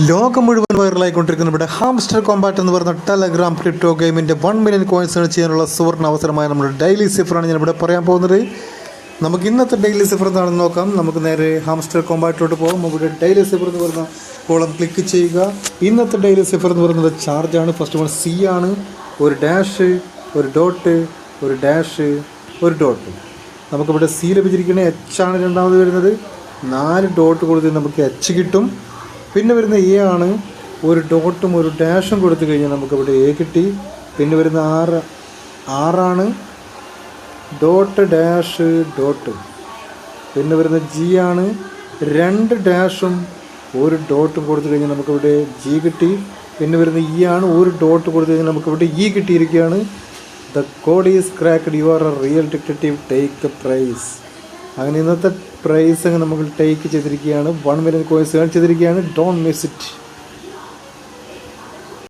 ലോകം മുഴുവൻ വൈറലായിക്കൊണ്ടിരിക്കുന്ന നമ്മുടെ ഹാംസ്റ്റർ കോമ്പാറ്റ് എന്ന് പറയുന്ന ടെലഗ്രാം ക്രിപ്റ്റോ ഗെയിമിന്റെ വൺ മില്യൺ കോയിൻസ് ഏൺ ചെയ്യാനുള്ള സുവർണ അവസരമായ നമ്മുടെ ഡെയിലി സിഫറാണ് ഞാൻ ഇവിടെ പറയാൻ പോകുന്നത്. നമുക്ക് ഇന്നത്തെ ഡെയിലി സിഫർ എന്താണെന്ന് നോക്കാം. നമുക്ക് നേരെ ഹാംസ്റ്റർ കോമ്പാറ്റിലോട്ട് പോകാം. ഇവിടെ ഡെയിലി സിഫർ എന്ന് പറയുന്ന കോളം ക്ലിക്ക് ചെയ്യുക. ഇന്നത്തെ ഡെയിലി സിഫർ എന്ന് പറയുന്നത് ചാർജാണ് ഫസ്റ്റ് വൺ സി ആണ്. ഒരു ഡാഷ് ഒരു ഡോട്ട് ഒരു ഡാഷ് ഒരു ഡോട്ട് നമുക്കിവിടെ സി ലഭിച്ചിരിക്കുന്നത് എച്ച് ആണ് രണ്ടാമത് വരുന്നത്. നാല് ഡോട്ട് കൊടുത്ത് നമുക്ക് എച്ച് കിട്ടും. പിന്നെ വരുന്ന എ ആണ്. ഒരു ഡോട്ടും ഒരു ഡാഷും കൊടുത്തു കഴിഞ്ഞാൽ നമുക്കിവിടെ എ കിട്ടി. പിന്നെ വരുന്ന ആറ് ആറാണ് ഡോട്ട് ഡാഷ് ഡോട്ട് പിന്നെ വരുന്ന ജി ആണ്. രണ്ട് ഡാഷും ഒരു ഡോട്ടും കൊടുത്തു കഴിഞ്ഞാൽ നമുക്കിവിടെ ജി കിട്ടി. പിന്നെ വരുന്ന ഇ ആണ്. ഒരു ഡോട്ട് കൊടുത്തു കഴിഞ്ഞാൽ നമുക്കിവിടെ ഇ കിട്ടിയിരിക്കുകയാണ്. The code is cracked you are a real detective take a prize അങ്ങനെ ഇന്നത്തെ പ്രൈസ് അങ്ങ് നമുക്ക് ടേക്ക് ചെയ്തിരിക്കുകയാണ്. വൺ മില്യൺ കോയിൻസ് ഏൺ ചെയ്തിരിക്കുകയാണ്. Don't miss it